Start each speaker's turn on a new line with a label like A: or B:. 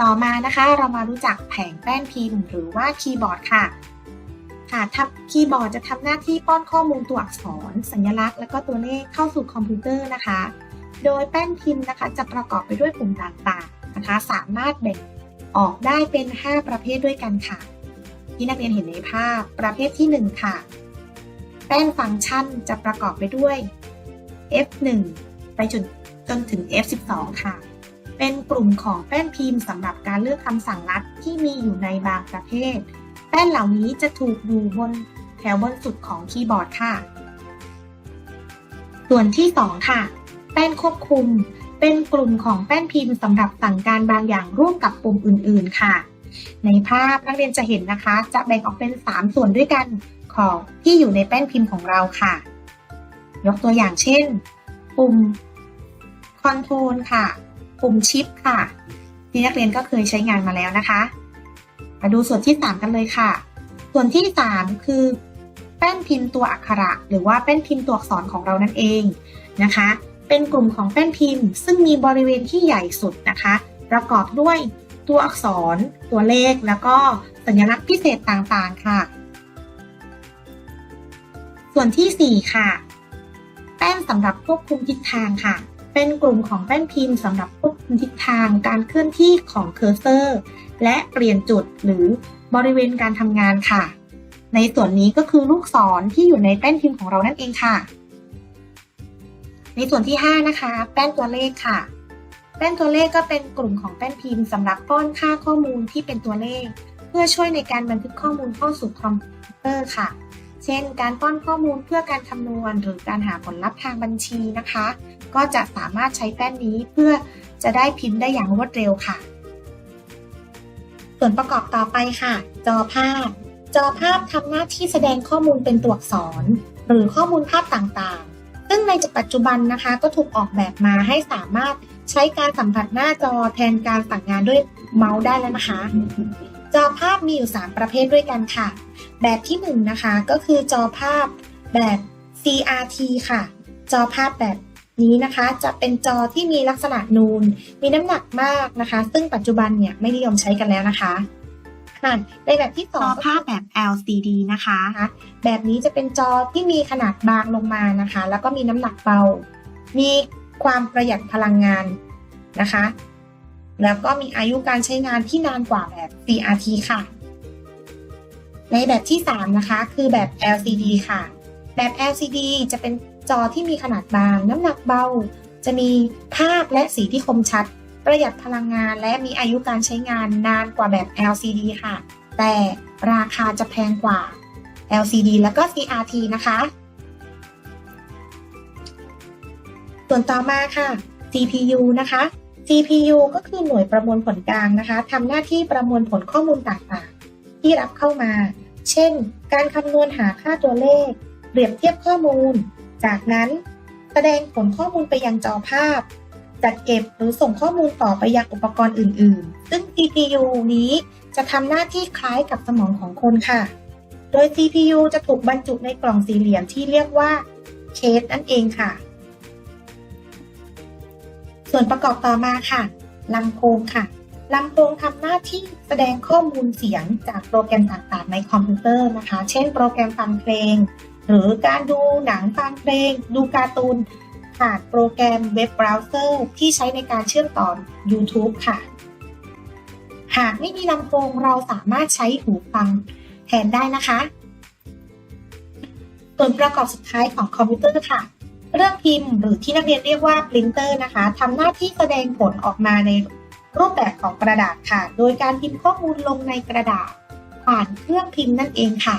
A: ต่อมานะคะเรามารู้จักแผงแป้นพิมพ์ หรือว่าคีย์บอร์ดค่ะค่ะทับคีย์บอร์ดจะทำหน้าที่ป้อนข้อมูลตัวอักษร สัญลักษณ์ และก็ตัวเลขเข้าสู่คอมพิวเตอร์นะคะ โดยแป้นพิมพ์นะคะจะประกอบไปด้วยปุ่มต่างๆนะคะ สามารถแบ่งออกได้เป็น 5 ประเภทด้วยกันค่ะ ที่นักเรียนเห็นในภาพประเภทที่ 1 ค่ะ แป้นฟังก์ชันจะประกอบไปด้วย F1 ไปจนจนถึง F12 ค่ะ เป็นกลุ่มของแป้นพิมพ์สำหรับการเลือกคำสั่งลัดที่มีอยู่ในบางประเภท แป้นเหล่านี้จะถูกอยู่บนแถวบนสุดของคีย์บอร์ดค่ะ ส่วนที่ 2 ค่ะ แป้นควบคุม เป็นกลุ่มของแป้นพิมพ์สำหรับสั่งการบางอย่างร่วมกับปุ่มอื่น ๆ ค่ะ ในภาพนักเรียนจะเห็นนะคะ จะแบ่งออกเป็น 3 ส่วนด้วยกันของที่อยู่ในแป้นพิมพ์ของเราค่ะ ยกตัวอย่างเช่น ปุ่มคอนโทรลค่ะ ปุ่มชิปค่ะ ที่นักเรียนก็เคยใช้งานมาแล้วนะคะ มาดูส่วนที่ 3 กันเลยค่ะ ส่วนที่ 3 คือ แป้นพิมพ์ตัวอักขระ หรือว่าแป้นพิมพ์ตัวอักษรของเรานั่นเองนะคะ เป็นกลุ่มของแป้นพิมพ์ ซึ่งมีบริเวณที่ใหญ่สุดนะคะ ประกอบด้วยตัวอักษร ตัวเลข แล้วก็สัญลักษณ์พิเศษต่างๆค่ะ ส่วนที่ 4 ค่ะ แป้นสำหรับควบคุมทิศทางค่ะ เป็นกลุ่มของแป้นพิมพ์สำหรับ ทิศทางการเคลื่อนที่ของเคอร์เซอร์ และเปลี่ยนจุดหรือบริเวณการทำงานค่ะ ในส่วนนี้ก็คือลูกศรที่อยู่ในแป้นพิมพ์ของเรานั่นเองค่ะ ในส่วนที่ 5 นะคะ แป้นตัวเลขค่ะ แป้นตัวเลขก็เป็นกลุ่มของแป้นพิมพ์สำหรับป้อนค่าข้อมูลที่เป็นตัวเลข เพื่อช่วยในการบันทึกข้อมูลเข้าสู่คอมพิวเตอร์ค่ะเช่น การป้อนข้อมูลเพื่อการคำนวณ หรือการหาผลลัพธ์ทางบัญชีนะคะ ก็จะสามารถใช้แป้นนี้เพื่อ จะได้พิมพ์ได้อย่างรวดเร็วค่ะ ส่วนประกอบต่อไปค่ะ จอภาพ จอภาพทำหน้าที่แสดงข้อมูลเป็นตัวอักษร หรือข้อมูลภาพต่างๆ ซึ่งในปัจจุบันนะคะก็ถูกออกแบบมาให้สามารถใช้การสัมผัสหน้าจอแทนการสั่งงานด้วยเมาส์ได้แล้วนะคะ จอภาพมีอยู่ 3 ประเภทด้วยกันค่ะ แบบที่1นงนะคะก็คือจอภาพแบบ CRT ค่ะ จอภาพแบบ นี้นะคะจะเป็นจอที่มีลักษณะนูน มีน้ำหนักมากนะคะ ซึ่งปัจจุบันเนี่ยไม่นิยมใช้กันแล้วนะคะค่ะในแบบที่
B: จอ
A: 2
B: ภาพแบบ LCD นะคะ
A: แบบนี้จะเป็นจอที่มีขนาดบางลงมานะคะ แล้วก็มีน้ำหนักเบา มีความประหยัดพลังงานนะคะ แล้วก็มีอายุการใช้งานที่นานกว่าแบบ CRT ค่ะ ในแบบที่ 3 นะคะ คือแบบ LCD ค่ะ แบบ LCD จะเป็น จอที่มีขนาดบาง น้ำหนักเบา จะมีภาพและสีที่คมชัด ประหยัดพลังงานและมีอายุการใช้งานนานกว่าแบบ LCD ค่ะ แต่ราคาจะแพงกว่า LCD แล้วก็ CRT นะคะ ส่วนต่อมาค่ะ CPU นะคะ CPU ก็คือหน่วยประมวลผลกลางนะคะทำหน้าที่ประมวลผลข้อมูลต่างๆ ที่รับเข้ามา เช่น การคำนวณหาค่าตัวเลข เปรียบเทียบข้อมูล จากนั้นแสดงผลข้อมูลไปยังจอภาพ จัดเก็บหรือส่งข้อมูลต่อไปยังอุปกรณ์อื่น ๆ ซึ่ง CPU นี้จะทำหน้าที่คล้ายกับสมองของคนค่ะ โดย CPU จะถูกบรรจุในกล่องสี่เหลี่ยมที่เรียกว่าเคสนั่นเองค่ะ ส่วนประกอบต่อมาค่ะลำโพงค่ะลำโพงทำหน้าที่แสดงข้อมูลเสียงจากโปรแกรมต่างๆ ในคอมพิวเตอร์นะคะ เช่น โปรแกรมฟังเพลง หรือการดูหนังฟังเพลง ดูการ์ตูน ผ่านโปรแกรมเว็บเบราว์เซอร์ที่ใช้ในการเชื่อมต่อ YouTube ค่ะ หากไม่มีลำโพงเราสามารถใช้หูฟังแทนได้นะคะ ส่วนประกอบสุดท้ายของคอมพิวเตอร์ค่ะเครื่องพิมพ์หรือที่นักเรียนเรียกว่าปรินเตอร์นะคะทำหน้าที่แสดงผลออกมาในรูปแบบของกระดาษค่ะ โดยการพิมพ์ข้อมูลลงในกระดาษ ผ่านเครื่องพิมพ์นั่นเองค่ะ